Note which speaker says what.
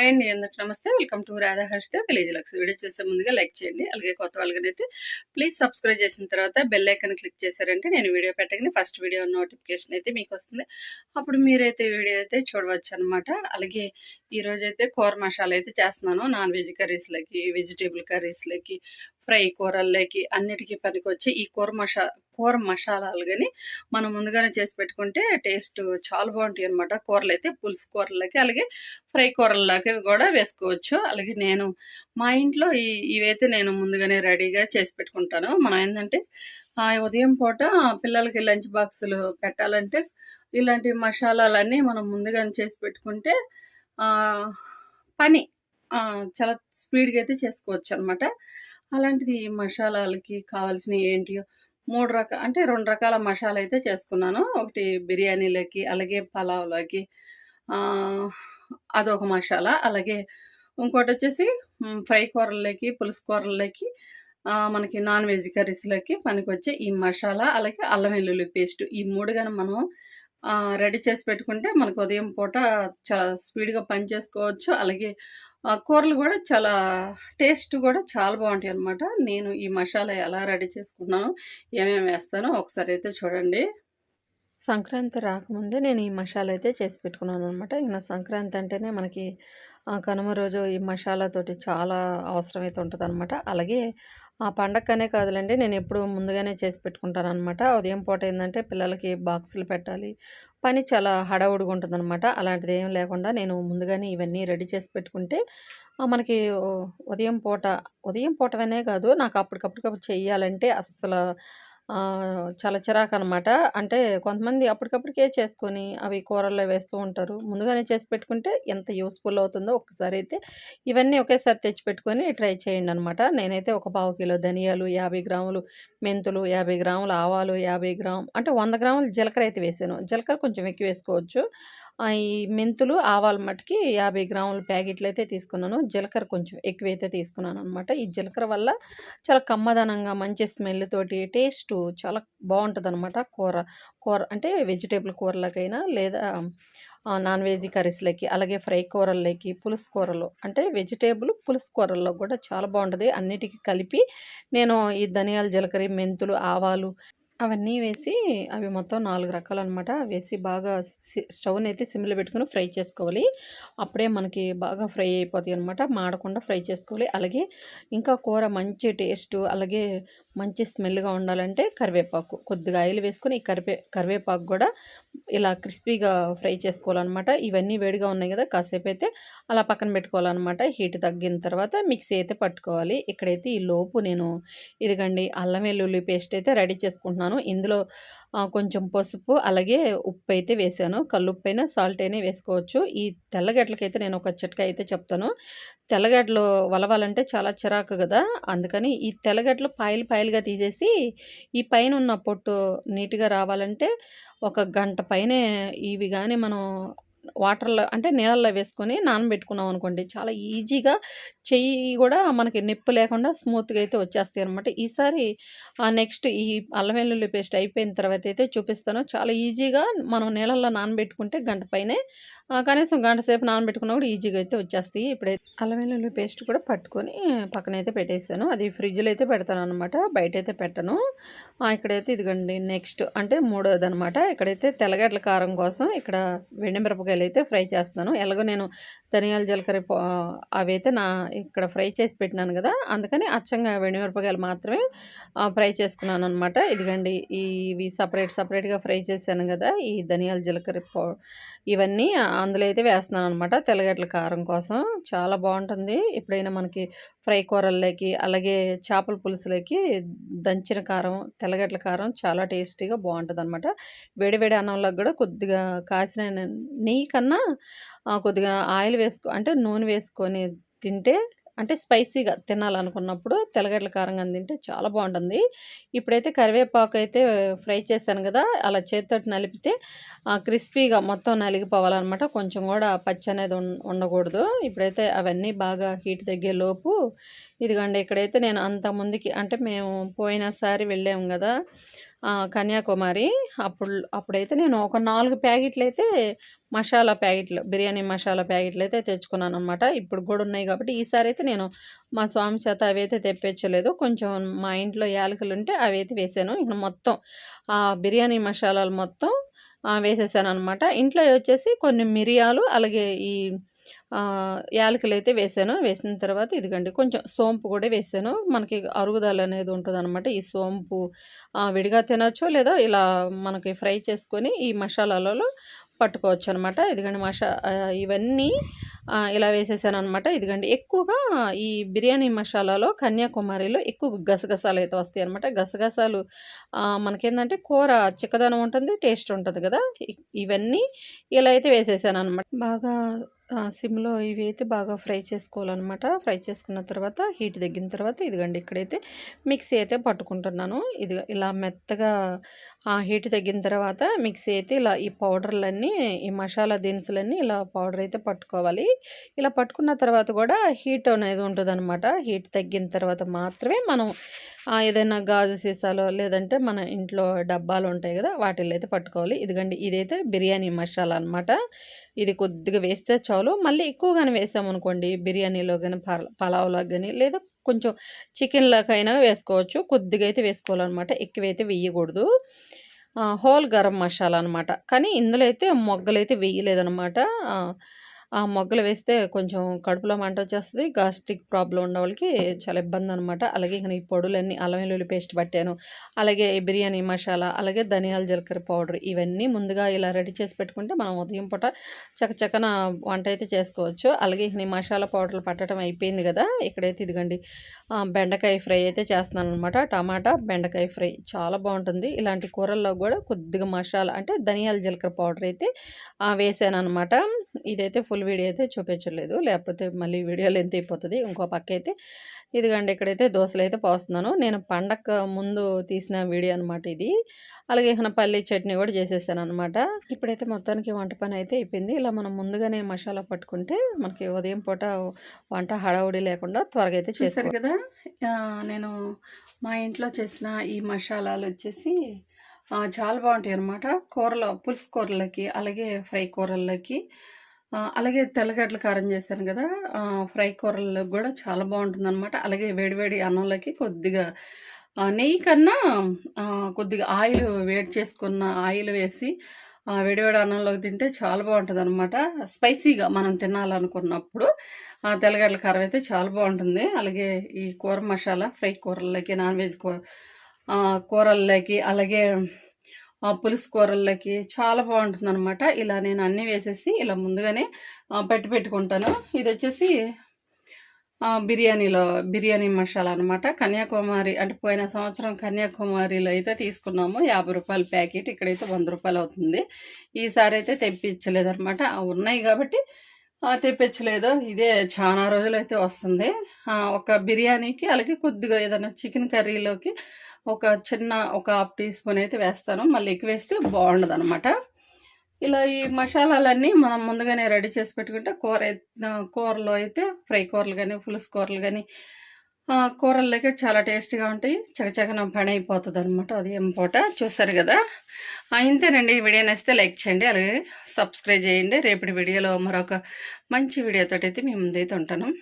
Speaker 1: Hi అండి అందరికి నమస్తే. Welcome to Radha Harshitha village Lux video. చేసే ముందుగా లైక్ చేయండి. అలాగే కొత్త వాళ్ళకైతే ప్లీజ్ సబ్స్క్రైబ్ చేసిన తర్వాత బెల్ ఐకన్ క్లిక్ చేశారంటే నేను వీడియో పెట్టగానే ఫస్ట్ వీడియో నోటిఫికేషన్ అయితే మీకు వస్తుంది. అప్పుడు మీరైతే వీడియో అయితే చూడవచ్చు అనమాట అలాగే ఈరోజు అయితే కూర మసాలా అయితే చేస్తున్నాను. నాన్ వెజ్ కర్రీస్లకి వెజిటేబుల్ కర్రీస్లకి ఫ్రై కూరల్లోకి అన్నిటికీ పనికొచ్చి ఈ కూర మసా కూర మసాలాలు కానీ మనం ముందుగానే చేసి పెట్టుకుంటే టేస్ట్ చాలా బాగుంటాయి అనమాట కూరలు అయితే పులుసు కూరలకి అలాగే ఫ్రై కూరల్లోకి కూడా వేసుకోవచ్చు. అలాగే నేను మా ఇంట్లో ఈ ఇవైతే నేను ముందుగానే రెడీగా చేసి పెట్టుకుంటాను. మనం ఏంటంటే ఉదయం పూట పిల్లలకి లంచ్ బాక్సులు పెట్టాలంటే ఇలాంటి మసాలాలన్నీ మనం ముందుగానే చేసి పెట్టుకుంటే పని చాలా స్పీడ్గా అయితే చేసుకోవచ్చు అనమాట అలాంటిది ఈ మసాలాలకి కావాల్సినవి ఏంటియో మూడు రకాల అంటే రెండు రకాల మసాలా అయితే చేసుకున్నాను. ఒకటి బిర్యానీలకి అలాగే పలావ్లోకి. అదొక మసాలా. అలాగే ఇంకోటి వచ్చేసి ఫ్రై కూరల్లోకి పులుసు కూరలకి మనకి నాన్ వెజ్ కర్రీస్లోకి పనికొచ్చే ఈ మసాలా అలాగే అల్లం వెల్లుల్లి పేస్ట్. ఈ మూడు కానీ మనం రెడీ చేసి పెట్టుకుంటే మనకు ఉదయం పూట చాలా స్పీడ్గా పని చేసుకోవచ్చు. అలాగే కూరలు కూడా చాలా టేస్ట్ కూడా చాలా బాగుంటాయి అనమాట నేను ఈ మసాలా ఎలా రెడీ చేసుకున్నాను ఏమేమి వేస్తానో ఒకసారి అయితే చూడండి.
Speaker 2: సంక్రాంతి రాకముందే నేను ఈ మసాలా అయితే చేసి పెట్టుకున్నాను అనమాట ఇంకా సంక్రాంతి అంటేనే మనకి కనుమ రోజు ఈ మసాలాతోటి చాలా అవసరమైతే ఉంటుంది అనమాట అలాగే ఆ పండగకనే కాదులేండి నేను ఎప్పుడు ముందుగానే చేసి పెట్టుకుంటాను అనమాట ఉదయం పూట ఏంటంటే పిల్లలకి బాక్సులు పెట్టాలి. పని చాలా హడావుడిగా ఉంటుందన్నమాట. అలాంటిది ఏం లేకుండా నేను ముందుగానే ఇవన్నీ రెడీ చేసి పెట్టుకుంటే మనకి ఉదయం పూట ఉదయం పూటవనే కాదు నాకు అప్పటికప్పటికప్పుడు చేయాలంటే అస్సలు చాలా చిరాకు అనమాట అంటే కొంతమంది అప్పటికప్పటికే చేసుకొని అవి కూరల్లో వేస్తూ ఉంటారు. ముందుగానే చేసి పెట్టుకుంటే ఎంత యూస్ఫుల్ అవుతుందో ఒక్కసారి అయితే ఇవన్నీ ఒకేసారి తెచ్చి పెట్టుకొని ట్రై చేయండి అనమాట నేనైతే ఒక పావు కిలో ధనియాలు యాభై గ్రాములు మెంతులు యాభై గ్రాములు ఆవాలు యాభై గ్రాములు అంటే వంద గ్రాములు జీలకర్ర అయితే వేసాను. జీలకర్ర కొంచెం ఎక్కువ వేసుకోవచ్చు. ఈ మెంతులు ఆవాలు మట్టుకి యాభై గ్రాముల ప్యాకెట్లు అయితే తీసుకున్నాను. జీలకర్ర కొంచెం ఎక్కువైతే తీసుకున్నాను అనమాట ఈ జీలకర్ర వల్ల చాలా కమ్మదనంగా మంచి స్మెల్ తోటి టేస్ట్ చాలా బాగుంటుంది అనమాట కూర. కూర అంటే వెజిటేబుల్ కూరలకైనా లేదా నాన్ వెజ్ కర్రీస్లోకి అలాగే ఫ్రై కూరల్లోకి పులుసు కూరలు. అంటే వెజిటేబుల్ పులుసు కూరల్లో కూడా చాలా బాగుంటుంది. అన్నిటికీ కలిపి నేను ఈ ధనియాల జీలకర్ర మెంతులు ఆవాలు అవన్నీ వేసి అవి మొత్తం నాలుగు రకాలు అనమాట వేసి బాగా సి- స్టవ్ని అయితే సిమ్లో పెట్టుకుని ఫ్రై చేసుకోవాలి. అప్పుడే మనకి బాగా ఫ్రై అయిపోతాయి అనమాట మాడకుండా ఫ్రై చేసుకోవాలి. అలాగే ఇంకా కూర మంచి టేస్ట్ అలాగే మంచి స్మెల్గా ఉండాలంటే కరివేపాకు. కొద్దిగా ఆయిల్ వేసుకొని ఈ కరివే కరివేపాకు కూడా ఇలా క్రిస్పీగా ఫ్రై చేసుకోవాలన్నమాట. ఇవన్నీ వేడిగా ఉన్నాయి కదా కాసేపు అయితే అలా పక్కన పెట్టుకోవాలన్నమాట. హీట్ తగ్గిన తర్వాత మిక్సీ అయితే పట్టుకోవాలి. ఇక్కడైతే ఈ లోపు నేను ఇదిగండి అల్లం వెల్లుల్లి పేస్ట్ అయితే రెడీ చేసుకుంటున్నాను. ఇందులో కొంచెం పసుపు అలాగే ఉప్పు అయితే వేసాను. కల్లుప్పు అయినా సాల్ట్ అయినా వేసుకోవచ్చు. ఈ తెల్లగడ్డలకైతే నేను ఒక చిట్కా అయితే చెప్తాను. తెల్లగడ్డలు వలవాలంటే చాలా చిరాకు కదా. అందుకని ఈ తెల్లగడ్డలు పాయలు పాయలుగా తీసేసి ఈ పైన ఉన్న పొట్టు నీట్గా రావాలంటే ఒక గంట పైనే ఇవి కానీ మనం వాటర్లో అంటే నీళ్ళల్లో వేసుకొని నానబెట్టుకున్నాం అనుకోండి చాలా ఈజీగా చెయ్యి కూడా మనకి నొప్పి లేకుండా స్మూత్గా అయితే వచ్చేస్తాయి అనమాట ఈసారి నెక్స్ట్ ఈ అల్లం వెల్లుల్లి పేస్ట్ అయిపోయిన తర్వాత అయితే చూపిస్తాను. చాలా ఈజీగా మనం నీళ్ళల్లో నానబెట్టుకుంటే గంట పైనే కనీసం గంట సేపు నానబెట్టుకున్నా కూడా ఈజీగా అయితే వచ్చేస్తాయి. ఇప్పుడైతే అల్లం వెల్లుల్లి పేస్ట్ కూడా పట్టుకొని పక్కన అయితే పెట్టేసాను. అది ఫ్రిడ్జ్లో అయితే పెడతాను అనమాట బయట అయితే పెట్టను ఇక్కడైతే ఇదిగండి నెక్స్ట్ అంటే మూడోది అనమాట ఇక్కడైతే తెల్లగడ్డల కారం కోసం ఇక్కడ వెండి మిరపకాయలు అయితే ఫ్రై చేస్తాను. ఎలాగో నేను ధనియాల జీలకర్ర పో- నా ఇక్కడ ఫ్రై చేసి పెట్టినాను కదా అందుకని అచ్చంగా వెండిమిరపకాయలు మాత్రమే ఫ్రై చేసుకున్నాను అనమాట ఇదిగండి ఇవి సపరేట్ సపరేట్గా ఫ్రై చేశాను కదా ఈ ధనియాల జీలకర్ర ఇవన్నీ అందులో అయితే వేస్తున్నాను అనమాట తెల్లగడ్డల కారం కోసం. చాలా బాగుంటుంది. ఎప్పుడైనా మనకి ఫ్రై కూరల్లోకి అలాగే చేపల పులుసులోకి దంచిన కారం తెల్లగడ్డల కారం చాలా టేస్టీగా బాగుంటుంది అనమాట వేడివేడి అన్నంలోకి కూడా కొద్దిగా కాసిన నెయ్యి కన్నా కొద్దిగా ఆయిల్ వేసుకో అంటే నూనె వేసుకొని తింటే అంటే స్పైసీగా తినాలనుకున్నప్పుడు తెల్లగడ్డల కారంగా తింటే చాలా బాగుంటుంది. ఇప్పుడైతే కరివేపాకు అయితే ఫ్రై చేశాను కదా అలా చేతితోటి నలిపితే ఆ, క్రిస్పీగా మొత్తం నలిగిపోవాలన్నమాట. కొంచెం కూడా పచ్చి అనేది ఉండకూడదు. ఇప్పుడైతే అవన్నీ బాగా హీట్ తగ్గే లోపు ఇదిగండి ఇక్కడైతే నేను అంత ముందుకి అంటే మేము పోయినసారి వెళ్ళాము కదా కన్యాకుమారి. అప్పుడు అప్పుడైతే నేను ఒక నాలుగు ప్యాకెట్లు అయితే మసాలా ప్యాకెట్లు బిర్యానీ మసాలా ప్యాకెట్లు అయితే తెచ్చుకున్నాను అనమాట ఇప్పుడు కూడా ఉన్నాయి కాబట్టి ఈసారి అయితే నేను మా స్వామి చేత అవైతే తెప్పించలేదు. కొంచెం మా ఇంట్లో యాలకులు ఉంటే అవి అయితే వేసాను. ఇక మొత్తం ఆ బిర్యానీ మసాలాలు మొత్తం వేసేసాను అనమాట ఇంట్లో వచ్చేసి కొన్ని మిరియాలు అలాగే ఈ యాలకులు అయితే వేసాను. వేసిన తర్వాత ఇదిగండి కొంచెం సోంపు కూడా వేసాను. మనకి అరుగుదల అనేది ఉంటుందన్నమాట. ఈ సోంపు విడిగా తినచ్చు లేదా ఇలా మనకి ఫ్రై చేసుకొని ఈ మసాలాలలో పట్టుకోవచ్చు అనమాట ఇదిగండి మసా ఇవన్నీ ఇలా వేసేసాను అనమాట ఇదిగండి ఎక్కువగా ఈ బిర్యానీ మసాలాలో కన్యాకుమారిలో ఎక్కువ గసగసాలు అయితే వస్తాయి అనమాట గసగసాలు మనకేందంటే కూర చిక్కదనం ఉంటుంది టేస్ట్ ఉంటుంది కదా. ఇవన్నీ ఇలా అయితే వేసేసాను అనమాట బాగా సిమ్లో ఇవి అయితే బాగా ఫ్రై చేసుకోవాలన్నమాట. ఫ్రై చేసుకున్న తర్వాత హీట్ తగ్గిన తర్వాత ఇదిగండి ఇక్కడైతే మిక్సీ అయితే పట్టుకుంటున్నాను. ఇది ఇలా మెత్తగా ఆ హీట్ తగ్గిన తర్వాత మిక్సీ అయితే ఇలా ఈ పౌడర్లన్నీ ఈ మసాలా దినుసులన్నీ ఇలా పౌడర్ అయితే పట్టుకోవాలి. ఇలా పట్టుకున్న తర్వాత కూడా హీట్ అనేది ఉంటుందన్నమాట. హీట్ తగ్గిన తర్వాత మాత్రమే మనం ఏదైనా గాజు సీసాలో లేదంటే మన ఇంట్లో డబ్బాలు ఉంటాయి కదా వాటిల్లో అయితే పట్టుకోవాలి. ఇదిగండి ఇదైతే బిర్యానీ మసాలా అనమాట ఇది కొద్దిగా వేస్తే చాలు. మళ్ళీ ఎక్కువగానే వేసామనుకోండి బిర్యానీలో కానీ పలావ్లో కానీ లేదా కొంచెం చికెన్లోకైనా వేసుకోవచ్చు. కొద్దిగా అయితే వేసుకోవాలన్నమాట. ఎక్కువైతే వేయకూడదు. హోల్ గరం మసాలా అనమాట కానీ ఇందులో అయితే మొగ్గలు అయితే ఆ, మొగ్గలు వేస్తే కొంచెం కడుపులో మంట వచ్చేస్తుంది. గాస్ట్రిక్ ప్రాబ్లం ఉన్న వాళ్ళకి చాలా ఇబ్బంది అనమాట అలాగే ఇక ఈ పొడులన్నీ అల్లం వెల్లుల్లి పేస్ట్ పట్టాను. అలాగే ఈ బిర్యానీ మసాలా అలాగే ధనియాల జీలకర్ర పౌడర్ ఇవన్నీ ముందుగా ఇలా రెడీ చేసి పెట్టుకుంటే మనం ఉదయం పూట చకచకన వంట అయితే చేసుకోవచ్చు. అలాగే ఇక ఈ మసాలా పౌడర్లు పట్టడం అయిపోయింది కదా ఇక్కడైతే ఇదిగండి బెండకాయ ఫ్రై అయితే చేస్తున్నాను అనమాట టమాటా బెండకాయ ఫ్రై చాలా బాగుంటుంది. ఇలాంటి కూరల్లో కూడా కొద్దిగా మసాలా అంటే ధనియాల జీలకర్ర పౌడర్ అయితే వేసాను అనమాట ఇదైతే ఫుల్ వీడియో అయితే చూపించలేదు. లేకపోతే మళ్ళీ వీడియో లెంత్ అయిపోతుంది. ఇంకో పక్క అయితే ఇదిగండి ఇక్కడైతే దోశలు అయితే పోస్తున్నాను. నేను పండగ ముందు తీసిన వీడియో అనమాట ఇది. అలాగే ఇక పల్లి చట్నీ కూడా చేసేసాను అనమాట ఇప్పుడైతే మొత్తానికి వంట పని అయితే అయిపోయింది. ఇలా మనం ముందుగానే మసాలా పట్టుకుంటే మనకి ఉదయం పూట వంట హడావుడి లేకుండా త్వరగా అయితే చేస్తారు
Speaker 1: కదా? నేను మా ఇంట్లో చేసిన ఈ మసాలాలు వచ్చేసి చాలా బాగుంటాయి అన్నమాట. కూరలో పులుసు కూరలకి అలాగే ఫ్రై కూరల్లోకి అలాగే తెల్లగడ్డల కారం చేశాను కదా ఫ్రై కూరల్లో కూడా చాలా బాగుంటుంది అనమాట అలాగే వేడివేడి అన్నంలోకి కొద్దిగా నెయ్యి కన్నా కొద్దిగా ఆయిల్ వేడి చేసుకున్న ఆయిల్ వేసి వేడివేడి అన్నంలోకి తింటే చాలా బాగుంటుంది అనమాట స్పైసీగా మనం తినాలనుకున్నప్పుడు తెల్లగడ్డల కారం అయితే చాలా బాగుంటుంది. అలాగే ఈ కూర మసాలా ఫ్రై కూరల్లోకి నాన్ వెజ్ కూరల్లోకి అలాగే పులుసు కూరల్లోకి చాలా బాగుంటుంది అనమాట ఇలా నేను అన్నీ వేసేసి ఇలా ముందుగానే పెట్టి పెట్టుకుంటాను. ఇది వచ్చేసి బిర్యానీలో బిర్యానీ మసాలా అనమాట కన్యాకుమారి అంటే పోయిన సంవత్సరం కన్యాకుమారిలో అయితే తీసుకున్నాము. యాభై రూపాయల ప్యాకెట్ ఇక్కడైతే వంద రూపాయలు అవుతుంది. ఈసారి అయితే తెప్పించలేదు అనమాట ఉన్నాయి కాబట్టి తెప్పించలేదు. ఇదే చాలా రోజులు అయితే వస్తుంది ఒక బిర్యానీకి అలాగే కొద్దిగా ఏదైనా చికెన్ కర్రీలోకి ఒక చిన్న ఒక హాఫ్ టీ స్పూన్ అయితే వేస్తాను. మళ్ళీ ఎక్కువ వేస్తే బాగుండదు అనమాట ఇలా ఈ మసాలాలన్నీ మనం ముందుగానే రెడీ చేసి పెట్టుకుంటే కూర ఎత్- కూరలో అయితే ఫ్రై కూరలు కానీ పులుసు కూరలు కానీ కూరల్లోకి చాలా టేస్టీగా ఉంటాయి. చకచకన పని అయిపోతుంది అనమాట అది పూట చూసారు కదా? ఆ, ఇంతేనండి. ఈ వీడియో నచ్చితే లైక్ చేయండి. అలాగే సబ్స్క్రైబ్ చేయండి. రేపటి వీడియోలో మరొక మంచి వీడియోతో అయితే మేము ముందైతే ఉంటాను.